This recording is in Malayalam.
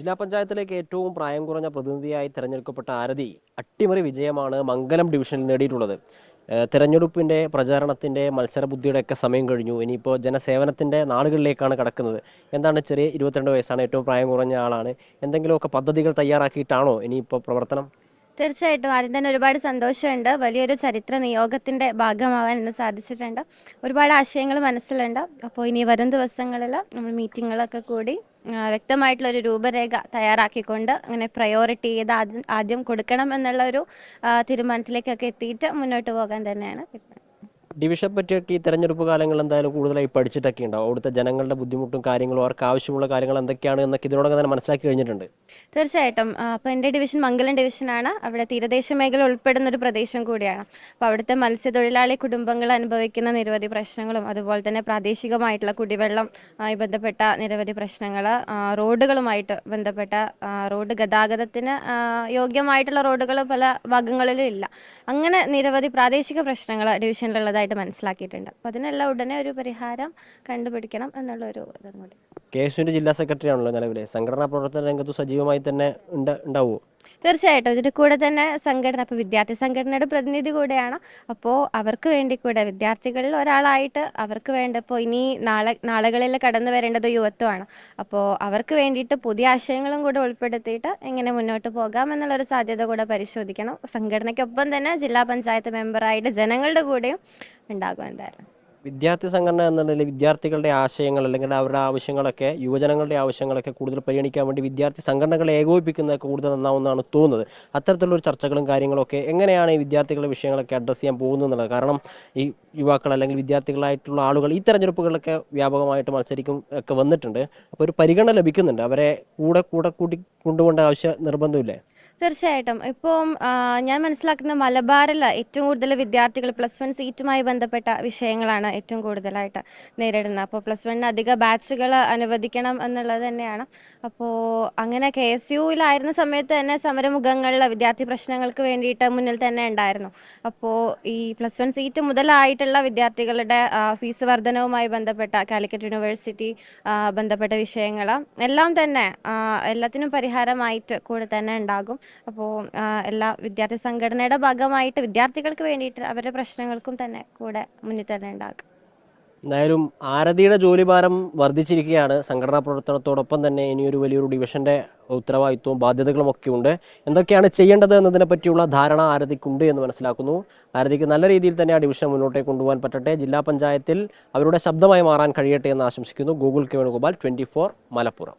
ജില്ലാ പഞ്ചായത്തിലേക്ക് ഏറ്റവും പ്രായം കുറഞ്ഞ പ്രതിനിധിയായി തിരഞ്ഞെടുക്കപ്പെട്ട ആരതി അട്ടിമറി വിജയമാണ് മംഗലം ഡിവിഷനിൽ നേടിയിട്ടുള്ളത്. തെരഞ്ഞെടുപ്പിന്റെ പ്രചാരണത്തിന്റെ മത്സരബുദ്ധിയുടെ ഒക്കെ സമയം കഴിഞ്ഞു. ഇനിയിപ്പോൾ ജനസേവനത്തിന്റെ നാളുകളിലേക്കാണ് കടക്കുന്നത്. എന്താണ് ചെറിയ ഇരുപത്തിരണ്ട് വയസ്സാണ് ഏറ്റവും പ്രായം കുറഞ്ഞ ആളാണ്. എന്തെങ്കിലുമൊക്കെ പദ്ധതികൾ തയ്യാറാക്കിയിട്ടാണോ ഇനിയിപ്പോൾ പ്രവർത്തനം? തീർച്ചയായിട്ടും. ആദ്യം തന്നെ ഒരുപാട് സന്തോഷമുണ്ട്. വലിയൊരു ചരിത്ര നിയോഗത്തിന്റെ ഭാഗമാവാൻ ഇന്ന് സാധിച്ചിട്ടുണ്ട്. ഒരുപാട് ആശയങ്ങൾ മനസ്സിലുണ്ട്. അപ്പോൾ ഇനി വരും ദിവസങ്ങളിൽ നമ്മൾ മീറ്റിങ്ങുകളൊക്കെ കൂടി വ്യക്തമായിട്ടുള്ള ഒരു രൂപരേഖ തയ്യാറാക്കിക്കൊണ്ട് അങ്ങനെ പ്രയോറിറ്റി ചെയ്ത് ആദ്യം കൊടുക്കണം എന്നുള്ള ഒരു തീരുമാനത്തിലേക്കൊക്കെ എത്തിയിട്ട് മുന്നോട്ട് പോകാൻ തന്നെയാണ് തീരുമാനം. ഡിവിഷൻ പറ്റിയൊക്കെ ഈ തെരഞ്ഞെടുപ്പ് കാലങ്ങൾ എന്തായാലും കൂടുതലായി പഠിച്ചിട്ടൊക്കെ ഉണ്ടാവും. അവിടുത്തെ ജനങ്ങളുടെ ബുദ്ധിമുട്ടും കാര്യങ്ങളും അവർക്ക് ആവശ്യമുള്ള കാര്യങ്ങൾ എന്തൊക്കെയാണ് എന്നൊക്കെ ഇതിനോടൊക്കെ തന്നെ മനസ്സിലാക്കി കഴിഞ്ഞിട്ടുണ്ട്. തീർച്ചയായിട്ടും. അപ്പോൾ എന്റെ ഡിവിഷൻ മംഗലം ഡിവിഷനാണ്. അവിടെ തീരദേശ മേഖല ഉൾപ്പെടുന്ന ഒരു പ്രദേശം കൂടിയാണ്. അപ്പോൾ അവിടുത്തെ മത്സ്യത്തൊഴിലാളി കുടുംബങ്ങൾ അനുഭവിക്കുന്ന നിരവധി പ്രശ്നങ്ങളും അതുപോലെ തന്നെ പ്രാദേശികമായിട്ടുള്ള കുടിവെള്ളം ആയി ബന്ധപ്പെട്ട നിരവധി പ്രശ്നങ്ങൾ റോഡുകളുമായിട്ട് ബന്ധപ്പെട്ട റോഡ് ഗതാഗതത്തിന് യോഗ്യമായിട്ടുള്ള റോഡുകൾ പല ഭാഗങ്ങളിലും ഇല്ല. അങ്ങനെ നിരവധി പ്രാദേശിക പ്രശ്നങ്ങൾ ഡിവിഷനിലുള്ളതായിട്ട് മനസ്സിലാക്കിയിട്ടുണ്ട്. അപ്പോൾ അതിനെല്ലാം ഉടനെ ഒരു പരിഹാരം കണ്ടുപിടിക്കണം എന്നുള്ള ഒരു ഇതും കൂടി. കെ എസ് യുവിന്റെ ജില്ലാ സെക്രട്ടറി ആണല്ലോ നിലവിലെ. സംഘടനാ പ്രവർത്തന രംഗത്ത് സജീവമായി തന്നെ ഉണ്ട് ഉണ്ടാവുമോ തീർച്ചയായിട്ടും. ഇതിന്റെ കൂടെ തന്നെ സംഘടന അപ്പോൾ വിദ്യാർത്ഥി സംഘടനയുടെ പ്രതിനിധി കൂടെയാണ്. അപ്പോൾ അവർക്ക് വേണ്ടി കൂടെ വിദ്യാർത്ഥികളിൽ ഒരാളായിട്ട് അവർക്ക് വേണ്ട ഇപ്പോൾ ഇനി നാളെ നാളുകളിൽ കടന്നു വരേണ്ടത് യുവത്വമാണ്. അപ്പോൾ അവർക്ക് വേണ്ടിയിട്ട് പുതിയ ആശയങ്ങളും കൂടെ ഉൾപ്പെടുത്തിയിട്ട് എങ്ങനെ മുന്നോട്ട് പോകാം എന്നുള്ളൊരു സാധ്യത കൂടെ പരിശോധിക്കണം. സംഘടനയ്ക്കൊപ്പം തന്നെ ജില്ലാ പഞ്ചായത്ത് മെമ്പറായിട്ട് ജനങ്ങളുടെ കൂടെയും ഉണ്ടാകും എന്തായാലും. വിദ്യാർത്ഥി സംഘടന എന്നുള്ളതിൽ വിദ്യാർത്ഥികളുടെ ആശയങ്ങൾ അല്ലെങ്കിൽ അവരുടെ ആവശ്യങ്ങളൊക്കെ യുവജനങ്ങളുടെ ആവശ്യങ്ങളൊക്കെ കൂടുതൽ പരിഗണിക്കാൻ വേണ്ടി വിദ്യാർത്ഥി സംഘടനകളെ ഏകോപിപ്പിക്കുന്നത് കൂടുതൽ നന്നാവുന്നതാണ് തോന്നുന്നത്. അത്തരത്തിലുള്ള ചർച്ചകളും കാര്യങ്ങളൊക്കെ എങ്ങനെയാണ് ഈ വിദ്യാർത്ഥികളുടെ വിഷയങ്ങളൊക്കെ അഡ്രസ്സ് ചെയ്യാൻ പോകുന്നത് എന്നുള്ളത് കാരണം ഈ യുവാക്കൾ അല്ലെങ്കിൽ വിദ്യാർത്ഥികളായിട്ടുള്ള ആളുകൾ ഈ തെരഞ്ഞെടുപ്പുകളിലൊക്കെ വ്യാപകമായിട്ട് മത്സരിക്കും ഒക്കെ വന്നിട്ടുണ്ട്. അപ്പോൾ ഒരു പരിഗണന ലഭിക്കുന്നുണ്ട്. അവരെ കൂടെ കൂടെ കൂട്ടി കൊണ്ടുപോകേണ്ട ആവശ്യ നിർബന്ധമില്ലേ? തീർച്ചയായിട്ടും. ഇപ്പം ഞാൻ മനസ്സിലാക്കുന്ന മലബാറിൽ ഏറ്റവും കൂടുതൽ വിദ്യാർത്ഥികൾ പ്ലസ് വൺ സീറ്റുമായി ബന്ധപ്പെട്ട വിഷയങ്ങളാണ് ഏറ്റവും കൂടുതലായിട്ട് നേരിടുന്നത്. അപ്പോൾ പ്ലസ് വണ്ണിന് അധിക ബാച്ചുകൾ അനുവദിക്കണം എന്നുള്ളത് തന്നെയാണ്. അപ്പോൾ അങ്ങനെ കെ എസ് യുയിലായിരുന്ന സമയത്ത് തന്നെ സമരമുഖങ്ങളിൽ വിദ്യാർത്ഥി പ്രശ്നങ്ങൾക്ക് വേണ്ടിയിട്ട് മുന്നിൽ തന്നെ ഉണ്ടായിരുന്നു. അപ്പോൾ ഈ പ്ലസ് വൺ സീറ്റ് മുതലായിട്ടുള്ള വിദ്യാർത്ഥികളുടെ ഫീസ് വർധനവുമായി ബന്ധപ്പെട്ട കാലിക്കറ്റ് യൂണിവേഴ്സിറ്റി ബന്ധപ്പെട്ട വിഷയങ്ങൾ എല്ലാം തന്നെ എല്ലാത്തിനും പരിഹാരമായിട്ട് കൂടെ തന്നെ ഉണ്ടാകും. അപ്പോൾ എല്ലാ വിദ്യാർത്ഥി സംഘടനയുടെ ഭാഗമായിട്ട് വിദ്യാർത്ഥികൾക്ക് വേണ്ടിയിട്ട് അവരുടെ പ്രശ്നങ്ങൾക്കും തന്നെ കൂടെ മുന്നിൽ തന്നെ ഉണ്ടാകും. എന്തായാലും ആരതിയുടെ ജോലിഭാരം വർദ്ധിച്ചിരിക്കുകയാണ്. സംഘടനാ പ്രവർത്തനത്തോടൊപ്പം തന്നെ ഇനിയൊരു വലിയൊരു ഡിവിഷന്റെ ഉത്തരവാദിത്വവും ബാധ്യതകളും ഒക്കെ ഉണ്ട്. എന്തൊക്കെയാണ് ചെയ്യേണ്ടത് എന്നതിനെ പറ്റിയുള്ള ധാരണ ആരതിക്കുണ്ട് എന്ന് മനസ്സിലാക്കുന്നു. ആരതിക്ക് നല്ല രീതിയിൽ തന്നെ ആ ഡിവിഷൻ മുന്നോട്ടേക്ക് കൊണ്ടുപോകാൻ പറ്റട്ടെ. ജില്ലാ പഞ്ചായത്തിൽ അവരുടെ ശബ്ദമായി മാറാൻ കഴിയട്ടെ എന്ന് ആശംസിക്കുന്നു. Google K Venugopal twenty Malappuram.